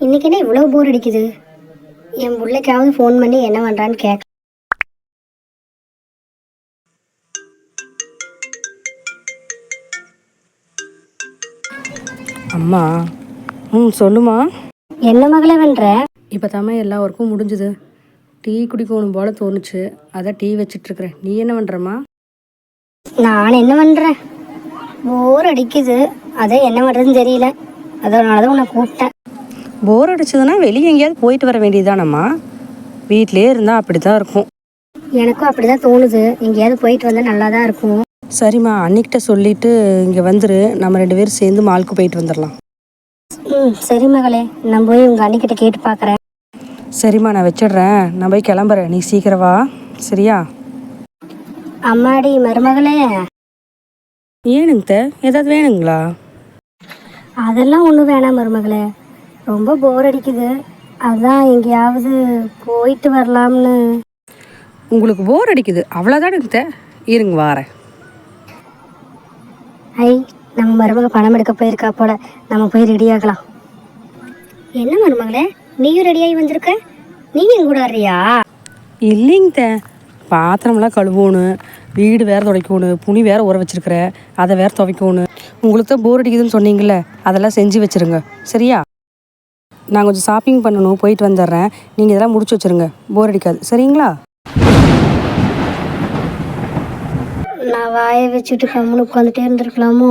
இன்னைக்கு என்ன இவ்வளோ போர் அடிக்குது? என் பிள்ளைக்காவது ஃபோன் பண்ணி என்ன பண்ணுறான்னு கேட்க அம்மா ம் சொல்லுமா. என்ன மகளே பண்ணுற இப்போ தாம்மா எல்லா ஒர்க்கும் முடிஞ்சுது. டீ குடிக்கணும் போல தோணுச்சு. அதான் டீ வச்சிட்ருக்குறேன். நீ என்ன பண்ணுறம்மா நான் என்ன பண்ணுறேன் போர் அடிக்குது. அதான் என்ன பண்ணுறதுன்னு தெரியல. அதனால தான் உன்னை கூப்பிட்டேன். போர் அடிச்சதுன்னா வெளியே எங்கேயாவது போயிட்டு வர வேண்டியதுதானம்மா? வீட்டிலே இருந்தால் அப்படி தான் இருக்கும். எனக்கும் அப்படி தான் தோணுது. எங்கேயாவது போயிட்டு வந்தால் நல்லா தான் இருக்கும். சரிம்மா அன்னிக்கிட்ட சொல்லிட்டு இங்கே வந்துரு. நம்ம ரெண்டு பேரும் சேர்ந்து மாலுக்கு போயிட்டு வந்துடலாம் ம் சரி மகளே. நான் போய் உங்கள் அண்ணிக்கிட்ட கேட்டு பார்க்குறேன் சரிம்மா நான் வச்சிடுறேன். நான் போய் கிளம்புறேன். நீ சீக்கிரம் வா. சரியா? அம்மாடி மருமகளே. ஏனுங்க ஏதாவது வேணுங்களா? அதெல்லாம் ஒன்றும் வேணாம் மருமகளே. ரொம்ப போர் அடிக்குது. அதான் எங்கேயாவது போயிட்டு வரலாம்னு. உங்களுக்கு போர் அடிக்குது. அவ்வளோதானுங்க. இருங்க வாரேன். ஐ நம்ம மருமக பணம் எடுக்க போயிருக்கா போல. நம்ம போய் ரெடி ஆகலாம். என்ன மருமகளே? நீயும் ரெடியாகி வந்திருக்க? நீ என் கூட வர்றியா? இல்லைங்க. பாத்திரம்லாம் கழுவணும். வீடு வேற துடைக்கணும். துணி வேற ஊற வச்சிருக்கிற. அதை வேற துவைக்கணும். உங்களுக்கு தான் போர் அடிக்குதுன்னு சொன்னீங்கல்ல. அதெல்லாம் செஞ்சு வச்சிருங்க. சரியா? நான் கொஞ்சம் ஷாப்பிங் பண்ணணும் போயிட்டு வந்துடுறேன். நீங்கள் இதெல்லாம் முடிச்சு வச்சிருங்க. போர் அடிக்காது. சரிங்களா? நான் வாயை வச்சுட்டு கம்முன்னு உட்காந்துட்டே இருந்திருக்கலாமோ?